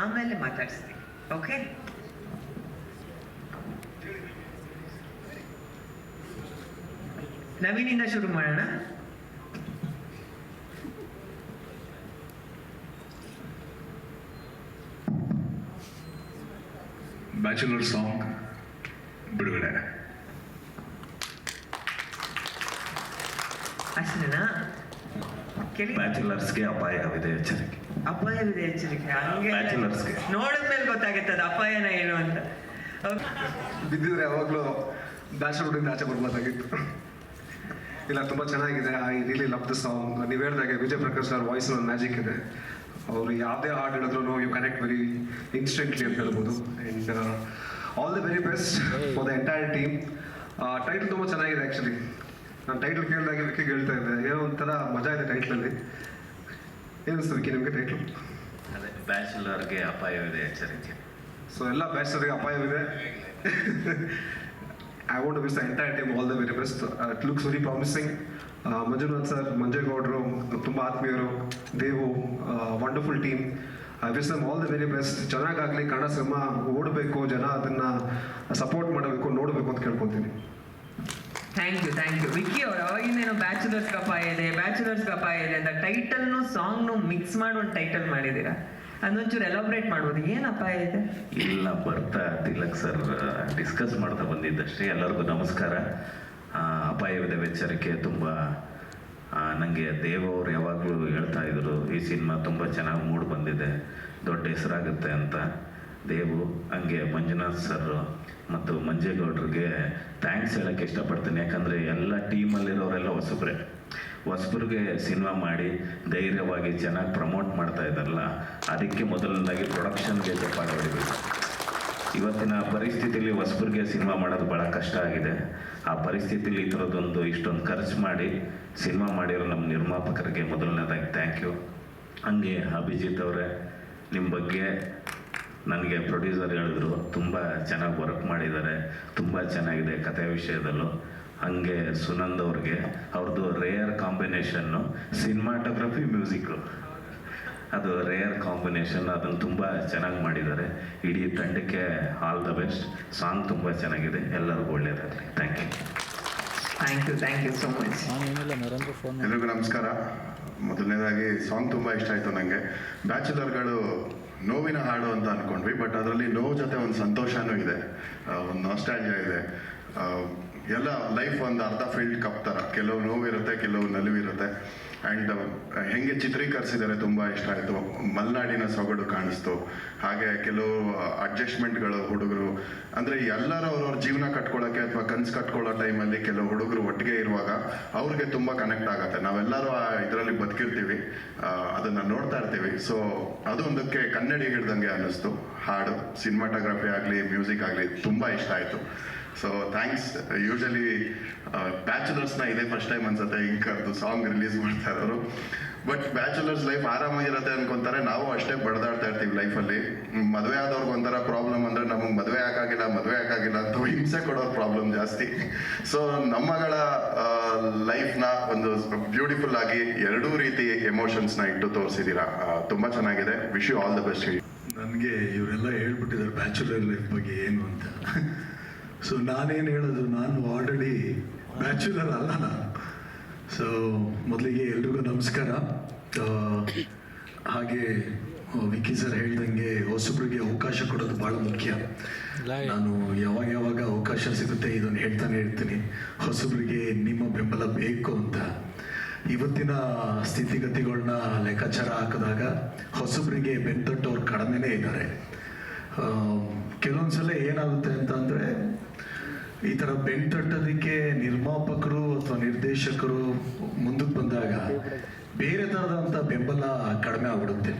ಆಮೇಲೆ ಮಾತಾಡಿಸ್ತೀನಿ ಓಕೆ ನವೀನಿಂದ ಶುರು ಮಾಡೋಣ. ಬ್ಯಾಚುಲರ್ ಸಾಂಗ್ ಬ್ಯಾಚುಲರ್ಸ್ಗೆ ಅಪಾಯವಿದೆ ಎಚ್ಚರಿಕೆ. ಅಪಾಯವಿದೆ ಎಚ್ಚರಿಕೆ. ಹಂಗೆ ಬ್ಯಾಚುಲರ್ಸ್ಗೆ ನೋಡಿದ ಮೇಲೆ ಗೊತ್ತಾಗುತ್ತೆ ಅದು ಅಪಾಯನ ಏನು ಅಂತ. ಬಿದ್ದಿದ್ರೆ ಯಾವಾಗಲೂ ಬ್ಯಾಚುಲರ್ಡಿಂದ ಆಚೆ ಬರ್ಬೋದಾಗಿತ್ತು. ಇಲ್ಲ ತುಂಬ ಚೆನ್ನಾಗಿದೆ. I really love the song ನೀವು ಹೇಳಿದಾಗೆ ವಿಜಯ್ ಪ್ರಕಾಶ್ ಅವ್ರ ವಾಯ್ಸ್ ಒಂದು ಮ್ಯಾಜಿಕ್ ಇದೆ. ಅವರು ಯಾವುದೇ ಹಾಡು ಹೇಳಿದ್ರು ಯು ಕನೆಕ್ಟ್ ವೆರಿ ಇನ್ಸ್ಟೆಂಟ್ಲಿ ಅಂತ ಹೇಳ್ಬೋದು. And all the very best for the entire team title ತುಂಬ ಚೆನ್ನಾಗಿದೆ ಆ್ಯಕ್ಚುಲಿ ನಾನು ಟೈಟಲ್ ಕೇಳಿದಾಗ ಇದಕ್ಕೆ ಹೇಳ್ತಾ ಇದ್ದೆ. ಏನೋ ಒಂಥರ ಮಜಾ ಇದೆ ಟೈಟ್ಲಲ್ಲಿ ಏನಿಸ್ತು ವಿಕಿ ನಿಮಗೆ ಟೈಟ್ಲ್ ಅದೇ ಬ್ಯಾಚುಲರ್ಗೆ ಅಪಾಯವಿದೆ ಎಚ್ಚರಿಕೆ. ಸೊ ಎಲ್ಲ ಬ್ಯಾಚುಲರ್ಗೆ ಅಪಾಯವಿದೆ. I want wish the entire time all the very best it looks very promising Manjunath sir ಮಂಜೇಗೌಡರು ತುಂಬ ಆತ್ಮೀಯರು Devu wonderful team I wish them all the very best ಚೆನ್ನಾಗಾಗಲಿ Kannada cinema ಓಡಬೇಕು ಜನ ಅದನ್ನು ಸಪೋರ್ಟ್ ಮಾಡಬೇಕು ನೋಡಬೇಕು ಅಂತ ಕೇಳ್ಕೊತೀನಿ. Thank you thank you Vicky ಅವ್ರು, ಅವಾಗಿಂದೇನೋ ಬ್ಯಾಚುಲರ್ಸ್ ಕಪಾಯ ಇದೆ ಬ್ಯಾಚುಲರ್ಸ್ ಕಪಾಯ ಇದೆ ಅಂತ ಟೈಟಲ್ನು ಸಾಂಗ್ನು ಮಿಕ್ಸ್ ಮಾಡಿ ಒಂದು ಟೈಟಲ್ ಮಾಡಿದ್ದೀರಾ? ಅದೊಂಚೂರು ಎಲಾಬ್ರೇಟ್ ಮಾಡ್ಬೋದು. ಏನು ಅಪಾಯ ಇದೆ? ಇಲ್ಲ, ಬರ್ತಾ ತಿಲಕ್ ಸರ್. ಡಿಸ್ಕಸ್ ಮಾಡ್ತಾ ಬಂದಿದ್ದಷ್ಟೇ. ಎಲ್ಲರಿಗೂ ನಮಸ್ಕಾರ. ಅಪಾಯವಿದೆ ಎಚ್ಚರಿಕೆ ತುಂಬ ನನಗೆ ಅವ್ರು ಯಾವಾಗಲೂ ಹೇಳ್ತಾ ಇದ್ರು, ಈ ಸಿನಿಮಾ ತುಂಬ ಚೆನ್ನಾಗಿ ಮೂಡ್ ಬಂದಿದೆ, ದೊಡ್ಡ ಹೆಸರಾಗುತ್ತೆ ಅಂತ. ದೇವು, ಹಂಗೆ ಮಂಜುನಾಥ್ ಸರ್ ಮತ್ತು ಮಂಜೇಗೌಡ್ರಿಗೆ ಥ್ಯಾಂಕ್ಸ್ ಹೇಳಕ್ಕೆ ಇಷ್ಟಪಡ್ತೀನಿ. ಯಾಕಂದರೆ ಎಲ್ಲ ಟೀಮಲ್ಲಿರೋರೆಲ್ಲ ಹೊಸಬ್ರೆ. ಹೊಸಬ್ರಿಗೆ ಸಿನಿಮಾ ಮಾಡಿ ಧೈರ್ಯವಾಗಿ ಚೆನ್ನಾಗಿ ಪ್ರಮೋಟ್ ಮಾಡ್ತಾ ಇದ್ದಾರಲ್ಲ, ಅದಕ್ಕೆ ಮೊದಲನೇದಾಗಿ ಪ್ರೊಡಕ್ಷನ್ಗೆ ಜಪಾಡ ಹೊಡಿಬೇಕು. ಇವತ್ತಿನ ಪರಿಸ್ಥಿತಿಲಿ ಹೊಸಬ್ರಿಗೆ ಸಿನಿಮಾ ಮಾಡೋದು ಭಾಳ ಕಷ್ಟ ಆಗಿದೆ. ಆ ಪರಿಸ್ಥಿತಿಲಿ ಈ ಥರದ್ದೊಂದು ಇಷ್ಟೊಂದು ಖರ್ಚು ಮಾಡಿ ಸಿನಿಮಾ ಮಾಡಿರೋ ನಮ್ಮ ನಿರ್ಮಾಪಕರಿಗೆ ಮೊದಲನೇದಾಗಿ ಥ್ಯಾಂಕ್ ಯು ಹಂಗೆ ಅಭಿಜಿತ್ ಅವರೇ ನಿಮ್ಮ ಬಗ್ಗೆ ನನಗೆ ಪ್ರೊಡ್ಯೂಸರ್ ಹೇಳಿದ್ರು ತುಂಬ ಚೆನ್ನಾಗಿ ವರ್ಕ್ ಮಾಡಿದ್ದಾರೆ ತುಂಬ ಚೆನ್ನಾಗಿದೆ ಕಥೆ ವಿಷಯದಲ್ಲೂ. ಹಾಗೆ ಸುನಂದ್ ಅವ್ರಿಗೆ ಅವ್ರದ್ದು ರೇಯರ್ ಕಾಂಬಿನೇಷನ್ನು ಸಿನಿಮಾಟೋಗ್ರಫಿ ಮ್ಯೂಸಿಕ್ಕು ಅದು ರೇಯರ್ ಕಾಂಬಿನೇಷನ್ ಅದನ್ನು ತುಂಬ ಚೆನ್ನಾಗಿ ಮಾಡಿದ್ದಾರೆ. ಇಡೀ ತಂಡಕ್ಕೆ ಆಲ್ ದ ಬೆಸ್ಟ್ ಸಾಂಗ್ ತುಂಬ ಚೆನ್ನಾಗಿದೆ. ಎಲ್ಲರಿಗೂ ಒಳ್ಳೆಯದಾಗಲಿ thank you thank you thank you so much ಎಲ್ರಿಗೂ ನಮಸ್ಕಾರ. ಮೊದಲನೇದಾಗಿ ಸಾಂಗ್ ತುಂಬ ಇಷ್ಟ ಆಯಿತು ನನಗೆ ಬ್ಯಾಚುಲರ್ಗಳು ನೋವಿನ ಹಾಡು ಅಂತ ಅನ್ಕೊಂಡ್ವಿ ಬಟ್ ಅದರಲ್ಲಿ ನೋವು ಜೊತೆ ಒಂದು ಸಂತೋಷನೂ ಇದೆ ಒಂದು ನಾಸ್ಟಾಲ್ಜಿಯಾ ಇದೆ. ಎಲ್ಲ ಲೈಫ್ ಒಂದು ಅರ್ಧ ಫೀಲ್ಡ್ ಕಪ್ ಥರ ಕೆಲವು ನೋವಿರುತ್ತೆ, ಕೆಲವು ನಲಿವಿರುತ್ತೆ. ಆ್ಯಂಡ್ ಹೆಂಗೆ ಚಿತ್ರೀಕರಿಸಿದ್ದಾರೆ ತುಂಬ ಇಷ್ಟ ಆಯಿತು. ಮಲೆನಾಡಿನ ಸೊಗಡು ಕಾಣಿಸ್ತು. ಹಾಗೆ ಕೆಲವು ಅಡ್ಜಸ್ಟ್ಮೆಂಟ್ಗಳು ಹುಡುಗರು, ಅಂದರೆ ಎಲ್ಲರೂ ಅವ್ರವ್ರ ಜೀವನ ಕಟ್ಕೊಳ್ಳೋಕ್ಕೆ ಅಥವಾ ಕನ್ಸು ಕಟ್ಕೊಳ್ಳೋ ಟೈಮಲ್ಲಿ ಕೆಲವು ಹುಡುಗರು ಒಟ್ಟಿಗೆ ಇರುವಾಗ ಅವ್ರಿಗೆ ತುಂಬ ಕನೆಕ್ಟ್ ಆಗುತ್ತೆ. ನಾವೆಲ್ಲರೂ, ಆ, ಇದರಲ್ಲಿ ಬದುಕಿರ್ತೀವಿ. ಅದನ್ನು ನೋಡ್ತಾ ಇರ್ತೀವಿ. ಸೊ ಅದು ಒಂದಕ್ಕೆ ಕನ್ನಡಿ ಹಿಡ್ದಂಗೆ ಅನ್ನಿಸ್ತು. ಹಾಡು, ಸಿನಿಮಾಟೋಗ್ರಫಿ ಆಗಲಿ, ಮ್ಯೂಸಿಕ್ ಆಗಲಿ ತುಂಬ ಇಷ್ಟ ಆಯಿತು. ಸೊ ಥ್ಯಾಂಕ್ಸ್ ಯೂಶಲಿ ಬ್ಯಾಚುಲರ್ಸ್ನ ಇದೇ ಫಸ್ಟ್ ಟೈಮ್ ಅನ್ಸುತ್ತೆ. ಹಿಂಗೆ ಕರೆದು song release but bachelors life ಆರಾಮಾಗಿರುತ್ತೆ ಅನ್ಕೊಂತಾರೆ. ನಾವು ಅಷ್ಟೇ ಬಡದಾಡ್ತಾ ಇರ್ತೀವಿ ಲೈಫಲ್ಲಿ ಮದುವೆ ಆದವ್ರಿಗೆ ಒಂಥರ ಪ್ರಾಬ್ಲಮ್ ಅಂದ್ರೆ ನಮಗೆ ಮದುವೆ ಯಾಕಾಗಿಲ್ಲ ಮದುವೆ ಹಾಕಾಗಿಲ್ಲ ಅಂತ ಹಿಂಸೆ ಕೊಡೋರ್ ಪ್ರಾಬ್ಲಮ್ ಜಾಸ್ತಿ. ಸೊ ನಮ್ಮಗಳ ಲೈಫ್ನ ಒಂದು ಬ್ಯೂಟಿಫುಲ್ ಆಗಿ ಎರಡೂ ರೀತಿ ಎಮೋಷನ್ಸ್ನ ಇಟ್ಟು ತೋರಿಸಿದ್ದೀರಾ ತುಂಬಾ ಚೆನ್ನಾಗಿದೆ. Wish you all the best ನನಗೆ ಇವರೆಲ್ಲ ಹೇಳ್ಬಿಟ್ಟಿದ್ದಾರೆ ಬ್ಯಾಚುಲರ್ ಲೈಫ್ ಬಗ್ಗೆ ಏನು ಅಂತ. ಸೊ ನಾನೇನು ಹೇಳೋದು? ನಾನು ಆಲ್ರೆಡಿ ಬ್ಯಾಚುಲರ್ ಅಲ್ಲ. ನಾನು ಸೊ ಮೊದಲಿಗೆ ಎಲ್ರಿಗೂ ನಮಸ್ಕಾರ. ಹಾಗೆ ವಿಕ್ಕಿ ಸರ್ ಹೇಳ್ದಂಗೆ ಹೊಸಬ್ರಿಗೆ ಅವಕಾಶ ಕೊಡೋದು ಬಹಳ ಮುಖ್ಯ. ನಾನು ಯಾವಾಗ ಯಾವಾಗ ಅವಕಾಶ ಸಿಗುತ್ತೆ ಇದನ್ನು ಹೇಳ್ತಾನೆ ಇರ್ತೀನಿ. ಹೊಸಬ್ರಿಗೆ ನಿಮ್ಮ ಬೆಂಬಲ ಬೇಕು ಅಂತ. ಇವತ್ತಿನ ಸ್ಥಿತಿಗತಿಗಳನ್ನ ಲೆಕ್ಕಾಚಾರ ಹಾಕಿದಾಗ ಹೊಸಬ್ರಿಗೆ ಬೆಂತಟ್ಟವ್ರು ಕಡಿಮೆನೇ ಇದ್ದಾರೆ. ಕೆಲವೊಂದ್ಸಲ ಏನಾಗುತ್ತೆ ಅಂತಂದ್ರೆ ಈ ಥರ ಬೆಂತಟ್ಟೋದಕ್ಕೆ ನಿರ್ಮಾಪಕರು ಅಥವಾ ನಿರ್ದೇಶಕರು ಮುಂದಕ್ಕೆ ಬಂದಾಗ ಬೇರೆ ತರದಂತ ಬೆಂಬಲ ಕಡಿಮೆ ಆಗ್ಬಿಡುತ್ತೆ.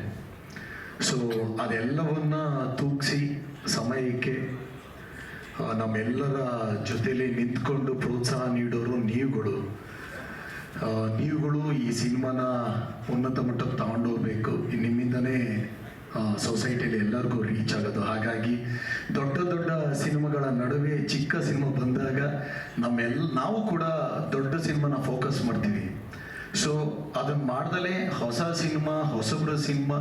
ಸೊ ಅದೆಲ್ಲವನ್ನ ತೂಗಿಸಿ ಸಮಯಕ್ಕೆ ನಮ್ಮೆಲ್ಲರ ಜೊತೆಲಿ ನಿಂತ್ಕೊಂಡು ಪ್ರೋತ್ಸಾಹ ನೀಡೋರು ನೀವುಗಳು. ನೀವುಗಳು ಈ ಸಿನಿಮಾನ ಉನ್ನತ ಮಟ್ಟಕ್ಕೆ ತಗೊಂಡೋಗ್ಬೇಕು. ನಿಮ್ಮಿಂದನೇ ಸೊಸೈಟಿಯಲ್ಲಿ ಎಲ್ಲರಿಗೂ ರೀಚ್ ಆಗೋದು. ಹಾಗಾಗಿ ದೊಡ್ಡ ದೊಡ್ಡ ಸಿನಿಮಾಗಳ ನಡುವೆ ಚಿಕ್ಕ ಸಿನಿಮಾ ಬಂದಾಗ ನಮ್ಮೆಲ್ಲ ನಾವು ಕೂಡ ದೊಡ್ಡ ಸಿನಿಮಾನ ಫೋಕಸ್ ಮಾಡ್ತೀವಿ. ಸೊ ಅದನ್ನ ಮಾಡ್ದಲೇ ಹೊಸ ಸಿನಿಮಾ, ಹೊಸಬ್ರ ಸಿನಿಮಾ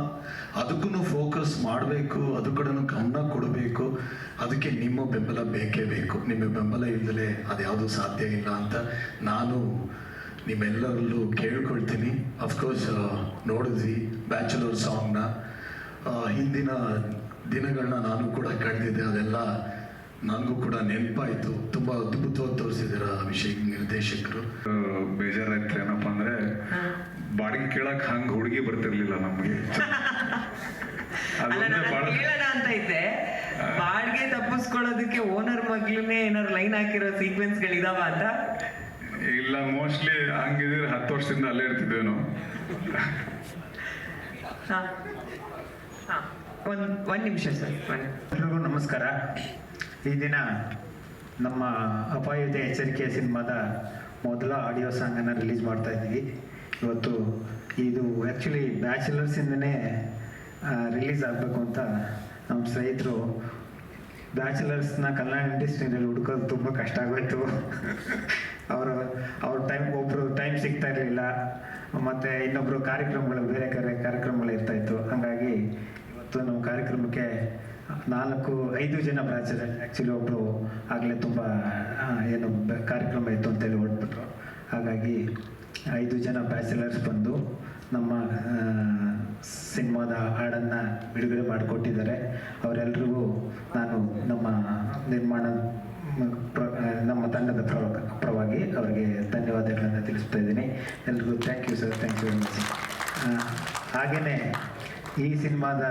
ಅದಕ್ಕೂ ಫೋಕಸ್ ಮಾಡಬೇಕು, ಅದು ಕೂಡ ಗಮನ ಕೊಡಬೇಕು. ಅದಕ್ಕೆ ನಿಮ್ಮ ಬೆಂಬಲ ಬೇಕೇ ಬೇಕು. ನಿಮ್ಮ ಬೆಂಬಲ ಇಲ್ಲದಲೇ ಅದ್ಯಾವುದು ಸಾಧ್ಯ ಇಲ್ಲ ಅಂತ ನಾನು ನಿಮ್ಮೆಲ್ಲರಲ್ಲೂ ಕೇಳ್ಕೊಳ್ತೀನಿ. ಅಫ್ಕೋರ್ಸ್ ನೋಡಿದ್ವಿ ಬ್ಯಾಚುಲರ್ ಸಾಂಗ್ನ ಹಿಂದಿನ ದಿನಗಳನ್ನ ನಾನು ಕೂಡ ಕಂಡಿದ್ದೆ ಅದೆಲ್ಲ ನನಗೂ ಕೂಡ ನೆನಪಾಯಿತು. ತುಂಬ ಅದ್ಭುತವಾಗಿ ತೋರಿಸಿದಾರೆ ಅಭಿಷೇಕ್ ನಿರ್ದೇಶಕರು. ಬೇಜಾರಾಯ್ತು ಏನಪ್ಪ ಅಂದರೆ ಬಾಡಿಗೆ ಕೇಳಕ್ಕೆ ಹಂಗ ಹುಡುಗಿ ಬರ್ತಿರ್ಲಿಲ್ಲ ನಮಗೆ. ಅಂತ ಇದ್ದೆ. ಬಾಡಿಗೆ ತಪ್ಪಿಸ್ಕೊಳ್ಳೋದಕ್ಕೆ ಓನರ್ ಮಗ್ಲನ್ನೇ ಏನಾರು ಲೈನ್ ಹಾಕಿರೋ ಸೀಕ್ವೆನ್ಸ್ ಗಳಿದಾವ ಅಂತ? ಇಲ್ಲ ಮೋಸ್ಟ್ಲಿ ಹಂಗಿದ್ರೆ ಹತ್ತು ವರ್ಷದಿಂದ ಅಲ್ಲೇ ಇರ್ತಿದ್ದೇನು ಹಾ ಹಾ. ಒಂದ್ ಒಂದು ನಿಮಿಷ ಸರ್ ಎಲ್ಲರಿಗೂ ಎಲ್ರಿಗೂ ನಮಸ್ಕಾರ. ಈ ದಿನ ನಮ್ಮ ಅಪಾಯದ ಎಚ್ಚರಿಕೆ ಸಿನಿಮಾದ ಮೊದಲ ಆಡಿಯೋ ಸಾಂಗನ್ನು ರಿಲೀಸ್ ಮಾಡ್ತಾ ಇದ್ದೀವಿ. ಇವತ್ತು ಇದು ಆ್ಯಕ್ಚುಲಿ ಬ್ಯಾಚುಲರ್ಸಿಂದನೇ ರಿಲೀಸ್ ಆಗಬೇಕು ಅಂತ ನಮ್ಮ ಸ್ನೇಹಿತರು ಬ್ಯಾಚುಲರ್ಸ್ನ ಕನ್ನಡ ಇಂಡಸ್ಟ್ರಿನಲ್ಲಿ ಹುಡುಕೋದು ತುಂಬ ಕಷ್ಟ ಆಗೋಯ್ತು. ಅವರು ಅವ್ರ ಟೈಮ್ ಒಬ್ಬರು ಟೈಮ್ ಸಿಗ್ತಾ ಇರಲಿಲ್ಲ. ಮತ್ತು ಇನ್ನೊಬ್ಬರು ಕಾರ್ಯಕ್ರಮಗಳು ಬೇರೆ ಬೇರೆ ಕಾರ್ಯಕ್ರಮಗಳು ಇರ್ತಾಯಿತ್ತು ಹಾಗಾಗಿ ಇವತ್ತು ನಮ್ಮ ಕಾರ್ಯಕ್ರಮಕ್ಕೆ ನಾಲ್ಕು, ಐದು ಜನ ಪ್ರಾಚಾರ್ಯ ಆ್ಯಕ್ಚುಲಿ ಒಬ್ಬರು ಆಗಲೇ ತುಂಬ ಏನು ಕಾರ್ಯಕ್ರಮ ಇತ್ತು ಅಂತೇಳಿ ಹೊರಟ್ಬಿಟ್ರು. ಹಾಗಾಗಿ ಐದು ಜನ ಬ್ಯಾಚುಲರ್ಸ್ ಬಂದು ನಮ್ಮ ಸಿನಿಮಾದ ಹಾಡನ್ನು ಬಿಡುಗಡೆ ಮಾಡಿಕೊಟ್ಟಿದ್ದಾರೆ. ಅವರೆಲ್ರಿಗೂ ನಾನು ನಮ್ಮ ನಿರ್ಮಾಣ ನಮ್ಮ ತಂಡದ ಪ್ರವ ಪರವಾಗಿ ಅವರಿಗೆ ಧನ್ಯವಾದಗಳನ್ನು ತಿಳಿಸ್ತಾ ಇದ್ದೀನಿ. ಎಲ್ರಿಗೂ thank you sir thank you very much ಹಾಗೆಯೇ ಈ ಸಿನಿಮಾದ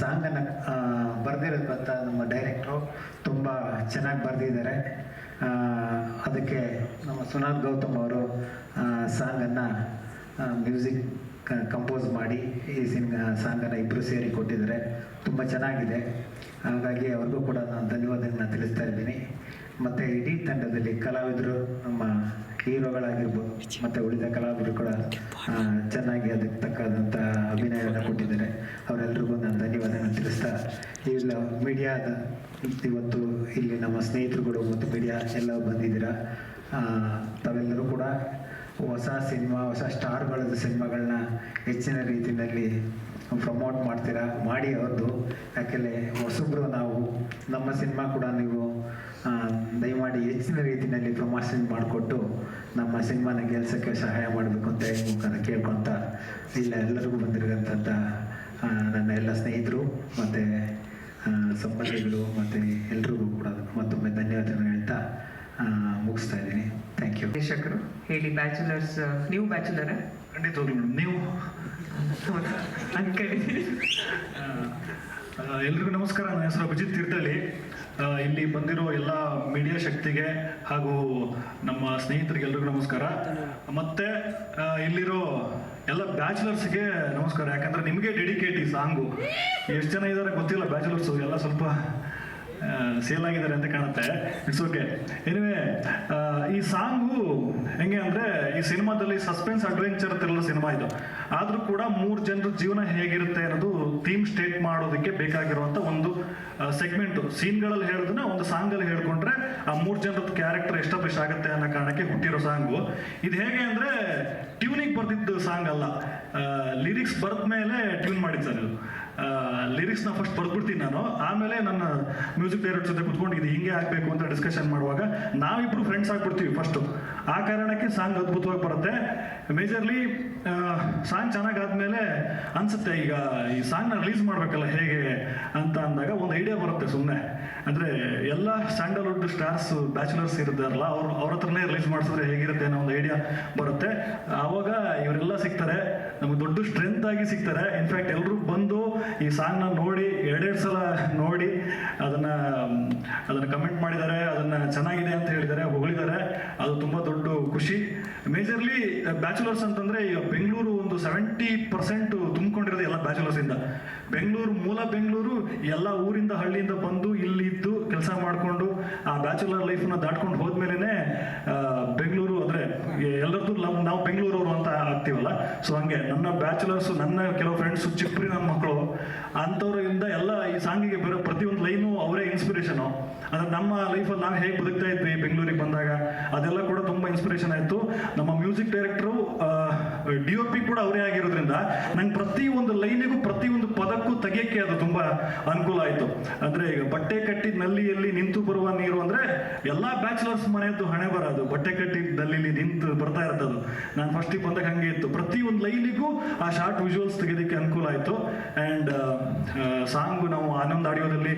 ಸಾಂಗನ್ನು ಬರೆದಿರೋಕ್ಕಂಥ ನಮ್ಮ ಡೈರೆಕ್ಟ್ರು ತುಂಬ ಚೆನ್ನಾಗಿ ಬರೆದಿದ್ದಾರೆ. ಅದಕ್ಕೆ ನಮ್ಮ ಸುನಾಥ್ ಗೌತಮ್ ಅವರು ಸಾಂಗನ್ನು ಮ್ಯೂಸಿಕ್ ಕಂಪೋಸ್ ಮಾಡಿ ಈ ಸಿನ್ ಸಾಂಗನ್ನು ಇಬ್ಬರು ಸೇರಿ ಕೊಟ್ಟಿದ್ದಾರೆ. ತುಂಬ ಚೆನ್ನಾಗಿದೆ. ಹಾಗಾಗಿ ಅವ್ರಿಗೂ ಕೂಡ ನಾನು ಧನ್ಯವಾದಗಳನ್ನ ತಿಳಿಸ್ತಾ ಇದ್ದೀನಿ. ಮತ್ತು ಇಡೀ ತಂಡದಲ್ಲಿ ಕಲಾವಿದರು ನಮ್ಮ ಹೀರೋಗಳಾಗಿರ್ಬೋದು, ಮತ್ತು ಉಳಿದ ಕಲಾವಿದರು ಕೂಡ ಚೆನ್ನಾಗಿ ಅದಕ್ಕೆ ತಕ್ಕಾದಂಥ ಅಭಿನಯವನ್ನು ಕೊಟ್ಟಿದ್ದಾರೆ. ಅವರೆಲ್ಲರಿಗೂ ನಾನು ಧನ್ಯವಾದಗಳನ್ನು ತಿಳಿಸ್ತಾ, ಇಲ್ಲ, ಮೀಡಿಯಾದ ಇವತ್ತು ಇಲ್ಲಿ ನಮ್ಮ ಸ್ನೇಹಿತರುಗಳು ಮತ್ತು ಮೀಡಿಯಾ ಎಲ್ಲ ಬಂದಿದ್ದೀರಾ? ತಾವೆಲ್ಲರೂ ಕೂಡ ಹೊಸ ಸಿನಿಮಾ, ಹೊಸ ಸ್ಟಾರ್ಗಳ ಸಿನಿಮಾಗಳನ್ನ ಹೆಚ್ಚಿನ ರೀತಿಯಲ್ಲಿ ಪ್ರಮೋಟ್ ಮಾಡ್ತೀರಾ? ಮಾಡಿ ಅವ್ರದ್ದು ಯಾಕೆಂದರೆ ಹೊಸಬ್ರು ನಾವು ನಮ್ಮ ಸಿನಿಮಾ ಕೂಡ ನೀವು ದಯಮಾಡಿ ಹೆಚ್ಚಿನ ರೀತಿಯಲ್ಲಿ ಪ್ರಮೋಷನ್ ಮಾಡಿಕೊಟ್ಟು ನಮ್ಮ ಸಿನಿಮಾನ ಗೆಲ್ಸೋಕ್ಕೆ ಸಹಾಯ ಮಾಡಬೇಕು ಅಂತ ಈ ಮುಖಾಂತರ ಕೇಳ್ಕೊತ ಇಲ್ಲ ಎಲ್ಲರಿಗೂ ಬಂದಿರೋಂಥದ್ದು ನನ್ನ ಎಲ್ಲ ಸ್ನೇಹಿತರು ಮತ್ತು ಸಂಬಂಧಿಗಳು ಮತ್ತು ಎಲ್ರಿಗೂ ಕೂಡ ಮತ್ತೊಮ್ಮೆ ಧನ್ಯವಾದಗಳು ಹೇಳ್ತಾ ಮುಗಿಸ್ತಾ ಇದ್ದೀನಿ. ಥ್ಯಾಂಕ್ ಯು ನಿರ್ದೇಶಕರು ಹೇಳಿ ಬ್ಯಾಚುಲರ್ಸ್ ನೀವು ಬ್ಯಾಚುಲರ? ಹೋಗಿ ಮೇಡಮ್ ನೀವು? ಎಲ್ರಿಗೂ ನಮಸ್ಕಾರ. ನನ್ನ ಹೆಸರು ಅಭಿಜಿತ್ ತೀರ್ಥಳ್ಳಿ ಇಲ್ಲಿ ಬಂದಿರೋ ಎಲ್ಲ ಮೀಡಿಯಾ ಶಕ್ತಿಗೆ ಹಾಗೂ ನಮ್ಮ ಸ್ನೇಹಿತರಿಗೆ ಎಲ್ರಿಗೂ ನಮಸ್ಕಾರ. ಮತ್ತೆ ಇಲ್ಲಿರೋ ಎಲ್ಲ ಬ್ಯಾಚುಲರ್ಸ್ಗೆ ನಮಸ್ಕಾರ. ಯಾಕಂದ್ರೆ ನಿಮಗೆ ಡೆಡಿಕೇಟ್ ಈ ಸಾಂಗು ಎಷ್ಟು ಜನ ಇದ್ದಾರೆ ಗೊತ್ತಿಲ್ಲ ಬ್ಯಾಚುಲರ್ಸು ಎಲ್ಲ ಸ್ವಲ್ಪ ಸೇಲ್ ಆಗಿದ್ದಾರೆ ಅಂತ ಕಾಣುತ್ತೆ. ಇಟ್ಸ್ ಓಕೆ ಎನಿವೆ ಈ ಸಾಂಗು ಹೆಂಗೆ ಅಂದ್ರೆ ಈ ಸಿನಿಮಾದಲ್ಲಿ ಸಸ್ಪೆನ್ಸ್ ಅಡ್ವೆಂಚರ್ ಇರಲ್ಲ ಸಿನಿಮಾ ಇದು. ಆದ್ರೂ ಕೂಡ ಮೂರು ಜನರ ಜೀವನ ಹೇಗಿರುತ್ತೆ ಅನ್ನೋದು ಥೀಮ್ ಸ್ಟೇಟ್ ಮಾಡೋದಕ್ಕೆ ಬೇಕಾಗಿರುವಂತ ಒಂದು ಸೆಗ್ಮೆಂಟ್ ಸೀನ್ಗಳಲ್ಲಿ ಹೇಳೋದನ್ನ ಒಂದು ಸಾಂಗಲ್ಲಿ ಹೇಳ್ಕೊಂಡ್ರೆ ಆ ಮೂರು ಜನರದ ಕ್ಯಾರೆಕ್ಟರ್ ಎಸ್ಟಾಬ್ಲಿಷ್ ಆಗುತ್ತೆ ಅನ್ನೋ ಕಾರಣಕ್ಕೆ ಹುಟ್ಟಿರೋ ಸಾಂಗು ಇದು ಹೇಗೆ ಅಂದ್ರೆ ಟ್ಯೂನಿಗೆ ಬರ್ದಿದ್ದು ಸಾಂಗ್ ಅಲ್ಲ. ಲಿರಿಕ್ಸ್ ಬರೆದ ಮೇಲೆ ಟ್ಯೂನ್ ಮಾಡಿದ್ದು ಇದು. ಲಿರಿಕ್ಸ್ನ ಫಸ್ಟ್ ಬರ್ದ್ಬಿಡ್ತೀನಿ ನಾನು. ಆಮೇಲೆ ನನ್ನ ಮ್ಯೂಸಿಕ್ ಡೈರೆಕ್ಟರ್ ಜೊತೆ ಕುತ್ಕೊಂಡು ಇದು ಹಿಂಗೆ ಆಗಬೇಕು ಅಂತ ಡಿಸ್ಕಷನ್ ಮಾಡುವಾಗ ನಾವಿಬ್ರು ಫ್ರೆಂಡ್ಸ್ ಆಗ್ಬಿಡ್ತೀವಿ ಫಸ್ಟು ಆ ಕಾರಣಕ್ಕೆ ಸಾಂಗ್ ಅದ್ಭುತವಾಗಿ ಬರುತ್ತೆ. ಮೇಜರ್ಲಿ ಸಾಂಗ್ ಚೆನ್ನಾಗಾದ್ಮೇಲೆ ಅನ್ಸುತ್ತೆ, ಈಗ ಈ ಸಾಂಗ್ನ ರಿಲೀಸ್ ಮಾಡಬೇಕಲ್ಲ ಹೇಗೆ ಅಂತ ಅಂದಾಗ ಒಂದು ಐಡಿಯಾ ಬರುತ್ತೆ ಸುಮ್ಮನೆ ಅಂದರೆ ಎಲ್ಲ ಸ್ಯಾಂಡಲ್ವುಡ್ ಸ್ಟಾರ್ಸ್ ಬ್ಯಾಚುಲರ್ಸ್ ಇರ್ತಾರಲ್ಲ ಅವ್ರು, ಅವ್ರ ಹತ್ರನೇ ರಿಲೀಸ್ ಮಾಡಿಸಿದ್ರೆ ಹೇಗಿರುತ್ತೆ ಅನ್ನೋ ಒಂದು ಐಡಿಯಾ ಬರುತ್ತೆ. ಆವಾಗ ಇವರೆಲ್ಲ ಸಿಗ್ತಾರೆ. ನಮಗೆ ದೊಡ್ಡ ಸ್ಟ್ರೆಂತ್ ಆಗಿ ಸಿಗ್ತಾರೆ. ಇನ್ಫ್ಯಾಕ್ಟ್ ಎಲ್ಲರೂ ಬಂದು ಈ ಸಾಂಗ್ನ ನೋಡಿ, ಎರಡೆರಡು ಸಲ ನೋಡಿ, ಅದನ್ನ, ಅದನ್ನು ಕಮೆಂಟ್ ಮಾಡಿದ್ದಾರೆ, ಅದನ್ನು ಚೆನ್ನಾಗಿದೆ ಅಂತ ಹೇಳಿದ್ದಾರೆ, ಹೊಗಳಿದ್ದಾರೆ. ಅದು ತುಂಬ ದೊಡ್ಡ ಖುಷಿ. ಮೇಜರ್ಲಿ ಬ್ಯಾಚುಲರ್ಸ್ ಅಂತಂದರೆ ಈಗ ಬೆಂಗಳೂರು ಒಂದು ಸೆವೆಂಟಿ ಪರ್ಸೆಂಟ್ ತುಂಬಿಕೊಂಡಿರೋದು ಎಲ್ಲ ಬ್ಯಾಚುಲರ್ಸಿಂದ ಬೆಂಗಳೂರು, ಮೂಲ ಬೆಂಗಳೂರು, ಎಲ್ಲ ಊರಿಂದ, ಹಳ್ಳಿಯಿಂದ ಬಂದು ಇಲ್ಲಿ ಇದ್ದು ಕೆಲಸ ಮಾಡಿಕೊಂಡು, ಆ ಬ್ಯಾಚುಲರ್ ಲೈಫ್ನ ದಾಟ್ಕೊಂಡು ಹೋದ್ಮೇಲೆ ಬೆಂಗಳೂರು ಅಂದರೆ ಎಲ್ಲರದ್ದು ನಾವು ಬೆಂಗಳೂರವರು ಅಂತ ಆಗ್ತೀವಲ್ಲ. ಸೊ ಹಂಗೆ ನನ್ನ ಬ್ಯಾಚುಲರ್ಸ್ ನನ್ನ ಕೆಲವು ಫ್ರೆಂಡ್ಸು ಚಿಪ್ಪರಿ ನನ್ನ ಮಕ್ಕಳು ಅಂಥವ್ರಿಂದ ಎಲ್ಲ ಈ ಸಾಂಗಿಗೆ ಬರೋ ಪ್ರತಿಯೊಂದು ಲೈನು ಅವರೇ ಇನ್ಸ್ಪಿರೇಷನು ಅಂದ್ರೆ ನಮ್ಮ ಲೈಫಲ್ಲಿ ನಾವು ಹೇಗೆ ಬದುಕ್ತಾ ಇದ್ವಿ ಬೆಂಗಳೂರಿಗೆ ಬಂದಾಗ, ಅದೆಲ್ಲ ಕೂಡ ತುಂಬಾ ಇನ್ಸ್ಪಿರೇಷನ್ ಆಯಿತು. ನಮ್ಮ music director D O P ಕೂಡ ಅವರೇ ಆಗಿರೋದ್ರಿಂದ ನಂಗೆ ಪ್ರತಿ ಒಂದು ಲೈನಿಗೂ ಪ್ರತಿ ಒಂದು ಪದಕ್ಕೂ ತೆಗೆಯಕ್ಕೆ ಅದು ತುಂಬಾ ಅನುಕೂಲ ಆಯಿತು. ಅಂದ್ರೆ ಬಟ್ಟೆ ಕಟ್ಟಿದ ನಲ್ಲಿಯಲ್ಲಿ ನಿಂತು ಬರುವ ನೀರು ಅಂದ್ರೆ ಎಲ್ಲಾ ಬ್ಯಾಚುಲರ್ಸ್ ಮನೆಯದ್ದು ಹಣೆ ಬರೋದು. ಬಟ್ಟೆ ಕಟ್ಟಿದ ನಲ್ಲಿಲಿ ನಿಂತು ಬರ್ತಾ ಇರ್ತದು. ನಾನು ಫಸ್ಟಿಗೆ ಬಂದಾಗ ಹಂಗೆ ಇತ್ತು. ಪ್ರತಿ ಒಂದು ಲೈನಿಗೂ ಆ ಶಾರ್ಟ್ ವಿಜುವಲ್ಸ್ ತೆಗೆಯೋದಕ್ಕೆ ಅನುಕೂಲ ಆಯಿತು. ಆ್ಯಂಡ್ ಸಾಂಗ್ ನಾವು ಆನಂದ್ ಆಡಿಯೋದಲ್ಲಿ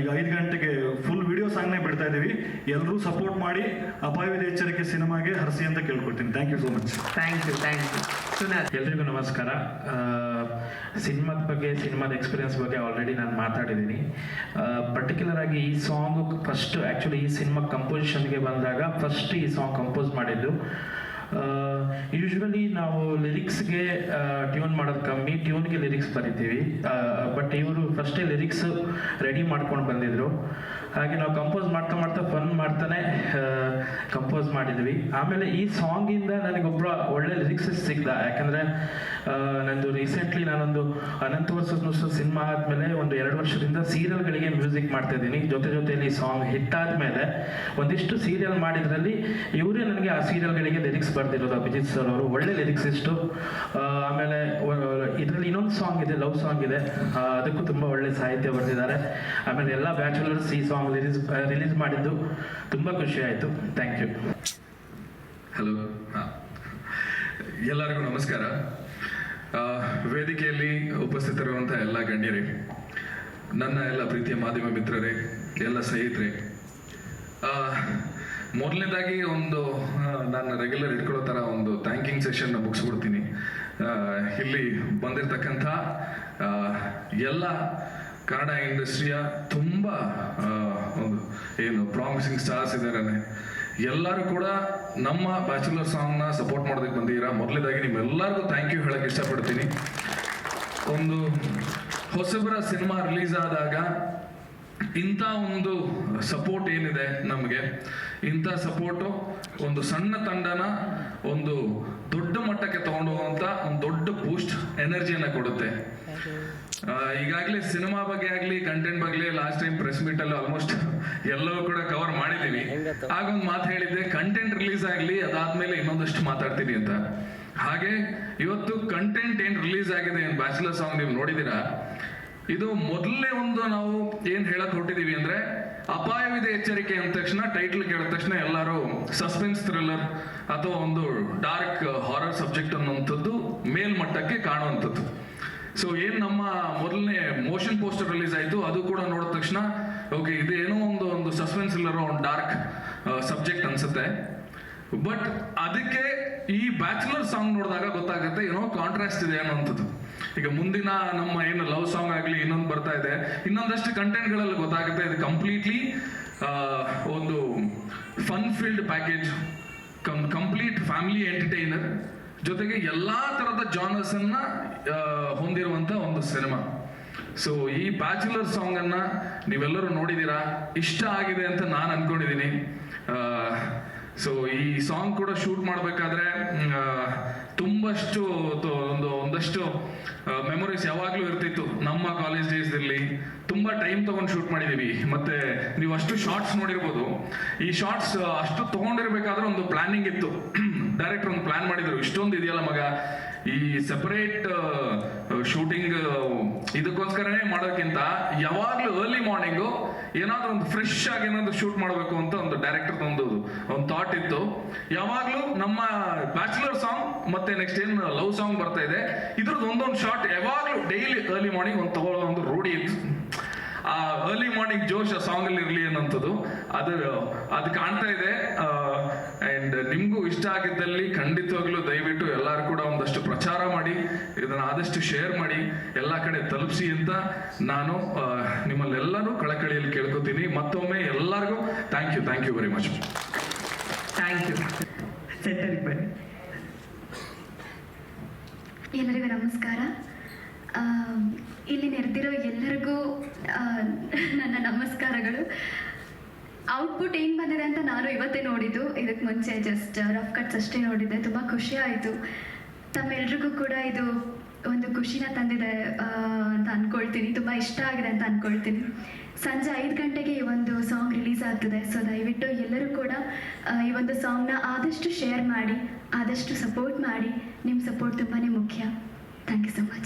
ಈಗ ಐದು ಗಂಟೆಗೆ ಫುಲ್ ವಿಡಿಯೋ ಸಾಂಗ್ನೇ ಬಿಡ್ತಾ ಇದ್ದೀವಿ ಎಲ್ಲರೂ ಸಪೋರ್ಟ್ ಮಾಡಿ ಅಪಾಯದ ಎಚ್ಚರಿಕೆ ಸಿನಿಮಾಗೆ ಹರಿಸಿ ಅಂತ ಕೇಳ್ಕೊಡ್ತೀನಿ. Thank you so much thank you thank you Sunath ಎಲ್ರಿಗೂ ನಮಸ್ಕಾರ. ಸಿನಿಮಾದ ಬಗ್ಗೆ ಸಿನಿಮಾದ ಎಕ್ಸ್ಪೀರಿಯನ್ಸ್ ಬಗ್ಗೆ ಆಲ್ರೆಡಿ ನಾನು ಮಾತಾಡಿದ್ದೀನಿ. ಪರ್ಟಿಕ್ಯುಲರ್ ಆಗಿ ಈ ಸಾಂಗ್ ಫಸ್ಟ್ ಆ್ಯಕ್ಚುಲಿ ಈ ಸಿನಿಮಾ ಕಂಪೋಸಿಷನ್ಗೆ ಬಂದಾಗ ಫಸ್ಟ್ ಈ ಸಾಂಗ್ ಕಂಪೋಸ್ ಮಾಡಿದ್ದು. ಯೂಶ್ವಲಿ ನಾವು ಲಿರಿಕ್ಸ್ಗೆ ಟ್ಯೂನ್ ಮಾಡೋದು ಕಮ್ಮಿ ಟ್ಯೂನ್ಗೆ ಲಿರಿಕ್ಸ್ ಬರಿತೀವಿ. ಬಟ್ ಇವರು ಫಸ್ಟೇ ಲಿರಿಕ್ಸ್ ರೆಡಿ ಮಾಡ್ಕೊಂಡು ಬಂದಿದ್ರು. ಹಾಗೆ ನಾವು ಕಂಪೋಸ್ ಮಾಡ್ತಾ ಮಾಡ್ತಾ ಫನ್ ಮಾಡ್ತಾನೆ ಕಂಪೋಸ್ ಮಾಡಿದ್ವಿ. ಆಮೇಲೆ ಈ ಸಾಂಗಿಂದ ನನಗೊಬ್ಬರ ಒಳ್ಳೆ ಲಿರಿಕ್ಸ್ ಸಿಗ್ದ. ಯಾಕಂದ್ರೆ ನಂದು ರೀಸೆಂಟ್ಲಿ ನಾನೊಂದು ಅನಂತ ವರ್ಷ ಸಿನಿಮಾ ಆದ್ಮೇಲೆ ಒಂದು ಎರಡು ವರ್ಷದಿಂದ ಸೀರಿಯಲ್ಗಳಿಗೆ ಮ್ಯೂಸಿಕ್ ಮಾಡ್ತಾ ಇದ್ದೀನಿ. ಜೊತೆ ಜೊತೆಯಲ್ಲಿ ಸಾಂಗ್ ಹಿಟ್ ಆದ್ಮೇಲೆ ಒಂದಿಷ್ಟು ಸೀರಿಯಲ್ ಮಾಡಿದ್ರಲ್ಲಿ ಇವರೇ ನನಗೆ ಆ ಸೀರಿಯಲ್ಗಳಿಗೆ ಲಿರಿಕ್ಸ್ ಬರ್ದಿರೋದು. ಅಭಿಜಿತ್ ಸರ್ ಅವರು ಒಳ್ಳೆ ಲಿರಿಕ್ಸ್ ಇಷ್ಟು. ಆಮೇಲೆ ಇದರಲ್ಲಿ ಇನ್ನೊಂದು ಸಾಂಗ್ ಇದೆ ಲವ್ ಸಾಂಗ್ ಇದೆ. ಅದಕ್ಕೂ ತುಂಬಾ ಒಳ್ಳೆ ಸಾಹಿತ್ಯ ಬರೆದಿದ್ದಾರೆ. ಆಮೇಲೆ ಎಲ್ಲ ಬ್ಯಾಚುಲರ್ಸ್ ಈ ಸಾಂಗ್ ರಿಲೀಸ್ ರಿಲೀಸ್ ಮಾಡಿದ್ದು ತುಂಬಾ ಖುಷಿ ಆಯಿತು. ಥ್ಯಾಂಕ್ ಯು ಹಲೋ ಎಲ್ಲರಿಗೂ ನಮಸ್ಕಾರ. ವೇದಿಕೆಯಲ್ಲಿ ಉಪಸ್ಥಿತರುವಂಥ ಎಲ್ಲ ಗಣ್ಯರೇ, ನನ್ನ ಎಲ್ಲ ಪ್ರೀತಿಯ ಮಾಧ್ಯಮ ಮಿತ್ರರೇ, ಎಲ್ಲ ಸ್ನೇಹಿತರೆ ಮೊದಲನೇದಾಗಿ ಒಂದು ನಾನು ರೆಗ್ಯುಲರ್ ಇಟ್ಕೊಳ್ಳೋ ಥರ ಒಂದು ಥ್ಯಾಂಕಿಂಗ್ ಸೆಷನ್ನ ಮುಗಿಸ್ಬಿಡ್ತೀನಿ. ಇಲ್ಲಿ ಬಂದಿರತಕ್ಕಂಥ ಎಲ್ಲ ಕನ್ನಡ ಇಂಡಸ್ಟ್ರಿಯ ತುಂಬ ಒಂದು ಏನು ಪ್ರಾಮಿಸಿಂಗ್ ಸ್ಟಾರ್ಸ್ ಇದ್ದಾರೆ ಎಲ್ಲರೂ ಕೂಡ ನಮ್ಮ ಬ್ಯಾಚುಲರ್ ಸಾಂಗ್ನ ಸಪೋರ್ಟ್ ಮಾಡೋದಕ್ಕೆ ಬಂದಿದ್ದೀರಾ? ಮೊದಲನೇದಾಗಿ ನಿಮ್ಮೆಲ್ಲರಿಗೂ ಥ್ಯಾಂಕ್ ಯು ಹೇಳಕ್ಕೆ ಇಷ್ಟಪಡ್ತೀನಿ. ಒಂದು ಹೊಸಬರ ಸಿನಿಮಾ ರಿಲೀಸ್ ಆದಾಗ ಇಂಥ ಒಂದು ಸಪೋರ್ಟ್ ಏನಿದೆ ನಮಗೆ? ಇಂಥ ಸಪೋರ್ಟು ಒಂದು ಸಣ್ಣ ತಂಡನ ಒಂದು ದೊಡ್ಡ ಮಟ್ಟಕ್ಕೆ ತಗೊಂಡು ಎನರ್ಜಿಯನ್ನು ಕೊಡುತ್ತೆ. ಈಗಾಗಲೇ ಸಿನಿಮಾ ಬಗ್ಗೆ ಆಗಲಿ ಕಂಟೆಂಟ್ ಬಗ್ಗೆ ಲಾಸ್ಟ್ ಟೈಮ್ ಪ್ರೆಸ್ ಮೀಟ್ ಅಲ್ಲಿ ಆಲ್ಮೋಸ್ಟ್ ಎಲ್ಲವೂ ಕೂಡ ಕವರ್ ಮಾಡಿದೀವಿ. ಹಾಗೊಂದು ಮಾತು ಹೇಳಿದ್ದೆ ಕಂಟೆಂಟ್ ರಿಲೀಸ್ ಆಗಲಿ ಅದಾದ್ಮೇಲೆ ಇನ್ನೊಂದಷ್ಟು ಮಾತಾಡ್ತೀನಿ ಅಂತ. ಹಾಗೆ ಇವತ್ತು ಕಂಟೆಂಟ್ ಏನ್ ರಿಲೀಸ್ ಆಗಿದೆ ಏನ್ ಬ್ಯಾಚುಲರ್ ಸಾಂಗ್ ನೀವು ನೋಡಿದೀರಾ ಇದು ಮೊದಲನೇ ಒಂದು ನಾವು ಏನ್ ಹೇಳಕ್ ಹೊಟ್ಟಿದೀವಿ ಅಂದ್ರೆ ಅಪಾಯವಿದೆ ಎಚ್ಚರಿಕೆ ಅಂದ ತಕ್ಷಣ ಟೈಟಲ್ ಕೇಳಿದ ತಕ್ಷಣ ಎಲ್ಲರೂ ಸಸ್ಪೆನ್ಸ್ ಥ್ರಿಲ್ಲರ್ ಅಥವಾ ಒಂದು ಡಾರ್ಕ್ ಹಾರರ್ ಸಬ್ಜೆಕ್ಟ್ ಅನ್ನುವಂಥದ್ದು ಮೇಲ್ಮಟ್ಟಕ್ಕೆ ಕಾಣುವಂಥದ್ದು. ಸೊ ಏನ್ ನಮ್ಮ ಮೊದಲನೇ ಮೋಷನ್ ಪೋಸ್ಟರ್ ರಿಲೀಸ್ ಆಯ್ತು, ಅದು ಕೂಡ ನೋಡಿದ ತಕ್ಷಣ ಓಕೆ ಇದು ಏನೋ ಒಂದು ಒಂದು ಸಸ್ಪೆನ್ಸ್ ಇಲ್ಲರೋ ಒಂದು ಡಾರ್ಕ್ ಸಬ್ಜೆಕ್ಟ್ ಅನ್ಸುತ್ತೆ. ಬಟ್ ಅದಕ್ಕೆ ಈ ಬ್ಯಾಚುಲರ್ ಸಾಂಗ್ ನೋಡಿದಾಗ ಗೊತ್ತಾಗುತ್ತೆ, ಏನೋ ಕಾಂಟ್ರಾಸ್ಟ್ ಇದೆ ಅನ್ನೋಂಥದ್ದು ಈಗ ಮುಂದಿನ ನಮ್ಮ ಏನು ಲವ್ ಸಾಂಗ್ ಆಗಲಿ ಇನ್ನೊಂದು ಬರ್ತಾ ಇದೆ. ಇನ್ನೊಂದಷ್ಟು ಕಂಟೆಂಟ್ಗಳಲ್ಲಿ ಗೊತ್ತಾಗುತ್ತೆ. ಇದು ಕಂಪ್ಲೀಟ್ಲಿ ಒಂದು fun filled package cum complete family entertainer ಜೊತೆಗೆ ಎಲ್ಲಾ ಥರದ ಜಾನರ್ಸ್ ಅನ್ನ ಹೊಂದಿರುವಂತ ಒಂದು ಸಿನಿಮಾ ಸೊ ಈ ಬ್ಯಾಚುಲರ್ ಸಾಂಗ್ ಅನ್ನ ನೀವೆಲ್ಲರೂ ನೋಡಿದೀರಾ? ಇಷ್ಟ ಆಗಿದೆ ಅಂತ ನಾನು ಅನ್ಕೊಂಡಿದ್ದೀನಿ ಸೊ ಈ ಸಾಂಗ್ ಕೂಡ ಶೂಟ್ ಮಾಡಬೇಕಾದ್ರೆ ತುಂಬಷ್ಟು ಒಂದು, ಒಂದಷ್ಟು ಮೆಮೊರೀಸ್ ಯಾವಾಗ್ಲೂ ಇರ್ತಿತ್ತು. ನಮ್ಮ ಕಾಲೇಜ್ ಡೇಸ್ ಇರಲಿ, ತುಂಬಾ ಟೈಮ್ ತಗೊಂಡು ಶೂಟ್ ಮಾಡಿದೀವಿ. ಮತ್ತೆ ನೀವು ಅಷ್ಟು ಶಾರ್ಟ್ಸ್ ನೋಡಿರ್ಬೋದು. ಈ ಶಾರ್ಟ್ಸ್ ಅಷ್ಟು ತಗೊಂಡಿರ್ಬೇಕಾದ್ರೆ ಒಂದು ಪ್ಲಾನಿಂಗ್ ಇತ್ತು. ಡೈರೆಕ್ಟರ್ ಒಂದು ಪ್ಲಾನ್ ಮಾಡಿದ್ರು. ಇಷ್ಟೊಂದು ಇದೆಯಲ್ಲ ಮಗ? ಈ ಸೆಪರೇಟ್ ಶೂಟಿಂಗ್ ಇದಕ್ಕೋಸ್ಕರನೇ ಮಾಡೋಕ್ಕಿಂತ ಯಾವಾಗ್ಲೂ ಅರ್ಲಿ ಮಾರ್ನಿಂಗು ಏನಾದ್ರೂ ಒಂದು ಫ್ರೆಶ್ ಆಗಿ ಏನಾದ್ರು ಶೂಟ್ ಮಾಡಬೇಕು ಅಂತ ಒಂದು ಡೈರೆಕ್ಟರ್ ಒಂದು ಒಂದು ಥಾಟ್ ಇತ್ತು. ಯಾವಾಗಲೂ ನಮ್ಮ ಬ್ಯಾಚುಲರ್ ಸಾಂಗ್ ಮತ್ತೆ ನೆಕ್ಸ್ಟ್ ಏನು ಲವ್ ಸಾಂಗ್ ಬರ್ತಾ ಇದೆ. ಇದ್ರದ್ದು ಒಂದೊಂದು ಶಾರ್ಟ್ ಯಾವಾಗಲೂ ಡೈಲಿ ಅರ್ಲಿ ಮಾರ್ನಿಂಗ್ ಒಂದು ತಗೊಳ್ಳೋ ಒಂದು ರೂಢಿ ಇತ್ತು. ಆ ಅರ್ಲಿ ಮಾರ್ನಿಂಗ್ ಜೋಶ್ ಆ ಸಾಂಗ್ ಅಲ್ಲಿ ಇರ್ಲಿ ಅನ್ನೋಂಥದ್ದು ಅದು ಅದು ಕಾಣ್ತಾ ಇದೆ. ಅಂಡ್ ನಿಮ್ಗೂ ಇಷ್ಟ ಆಗಿದ್ದಲ್ಲಿ ಖಂಡಿತವಾಗ್ಲೂ ದಯವಿಟ್ಟು ಎಲ್ಲರೂ ಕೂಡ ಒಂದಷ್ಟು ಪ್ರಚಾರ ಮಾಡಿ ಇದನ್ನ ಆದಷ್ಟು ಶೇರ್ ಮಾಡಿ ಎಲ್ಲ ಕಡೆ ತಲುಪಿಸಿ ಅಂತ ನಾನು ನಿಮ್ಮಲ್ಲೆಲ್ಲರೂ ಕಳಕಳಿಯಲ್ಲಿ ಕೇಳ್ಕೊತೀನಿ. ಮತ್ತೊಮ್ಮೆ ಎಲ್ಲರಿಗೂ thank you thank you very much thank you ಬನ್ನಿ ಎಲ್ಲರಿಗೂ ನಮಸ್ಕಾರ. ಆ, ಇಲ್ಲಿ ನೆರೆದಿರೋ ಎಲ್ಲರಿಗೂ ನನ್ನ ನಮಸ್ಕಾರಗಳು. ಔಟ್ಪುಟ್ ಏನು ಬಂದಿದೆ ಅಂತ ನಾನು ಇವತ್ತೇ ನೋಡಿದ್ದು. ಇದಕ್ಕೆ ಮುಂಚೆ ಜಸ್ಟ್ ರಫ್ ಕಟ್ಸ್ ಅಷ್ಟೇ ನೋಡಿದ್ದೆ. ತುಂಬ ಖುಷಿ ಆಯಿತು. ತಮ್ಮೆಲ್ರಿಗೂ ಕೂಡ ಇದು ಒಂದು ಖುಷಿನ ತಂದಿದೆ ಅಂತ ಅಂದ್ಕೊಳ್ತೀನಿ ತುಂಬ ಇಷ್ಟ ಆಗಿದೆ ಅಂತ ಅಂದ್ಕೊಳ್ತೀನಿ ಸಂಜೆ ಐದು ಗಂಟೆಗೆ ಈ ಒಂದು ಸಾಂಗ್ ರಿಲೀಸ್ ಆಗ್ತದೆ. ಸೊ ದಯವಿಟ್ಟು ಎಲ್ಲರೂ ಕೂಡ ಈ ಒಂದು ಸಾಂಗ್ನ ಆದಷ್ಟು ಶೇರ್ ಮಾಡಿ, ಆದಷ್ಟು ಸಪೋರ್ಟ್ ಮಾಡಿ. ನಿಮ್ಮ ಸಪೋರ್ಟ್ ತುಂಬಾ ಮುಖ್ಯ. Thank you so much